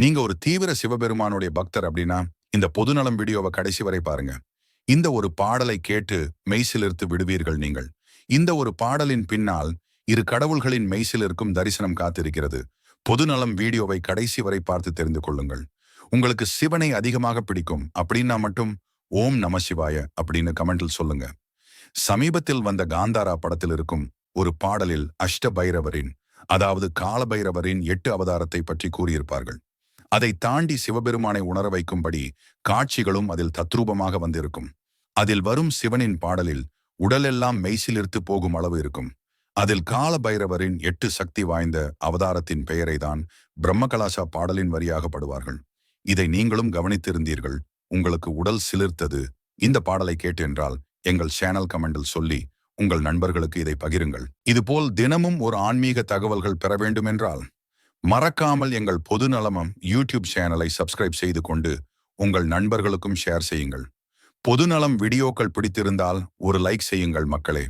நீங்க ஒரு தீவிர சிவபெருமானுடைய பக்தர் அப்படின்னா இந்த பொதுநலம் வீடியோவை கடைசி வரை பாருங்க. இந்த ஒரு பாடலை கேட்டு மெய்சிலிருத்து விடுவீர்கள் நீங்கள். இந்த ஒரு பாடலின் பின்னால் இரு கடவுள்களின் மெய்சில் இருக்கும் தரிசனம் காத்திருக்கிறது. பொதுநலம் வீடியோவை கடைசி வரை பார்த்து தெரிந்து கொள்ளுங்கள். உங்களுக்கு சிவனை அதிகமாக பிடிக்கும் அப்படின்னா மட்டும் ஓம் நம சிவாய அப்படின்னு கமெண்டில் சொல்லுங்க. சமீபத்தில் வந்த காந்தாரா படத்தில் இருக்கும் ஒரு பாடலில் அஷ்ட பைரவரின் அதாவது கால பைரவரின் எட்டு அவதாரத்தை பற்றி கூறியிருப்பார்கள். அதை தாண்டி சிவபெருமானை உணர வைக்கும்படி காட்சிகளும் அதில் தத்ரூபமாக வந்திருக்கும். அதில் வரும் சிவனின் பாடலில் உடலெல்லாம் மெய்சிலிருத்து போகும் அளவு இருக்கும். அதில் கால பைரவரின் எட்டு சக்தி வாய்ந்த அவதாரத்தின் பெயரை தான் பிரம்மகலாசா பாடலின் வரியாக படுவார்கள். இதை நீங்களும் கவனித்திருந்தீர்கள். உங்களுக்கு உடல் சிலிர்த்தது. இந்த பாடலை கேட்டென்றால் எங்கள் சேனல் கமெண்டில் சொல்லி உங்கள் நண்பர்களுக்கு இதை பகிருங்கள். இதுபோல் தினமும் ஒரு ஆன்மீக தகவல்கள் பெற வேண்டுமென்றால் மறக்காமல் எங்கள் பொது நலமம் யூடியூப் சேனலை சப்ஸ்கிரைப் செய்து கொண்டு உங்கள் நண்பர்களுக்கும் ஷேர் செய்யுங்கள். பொதுநலம் வீடியோக்கள் பிடித்திருந்தால் ஒரு லைக் செய்யுங்கள் மக்களே.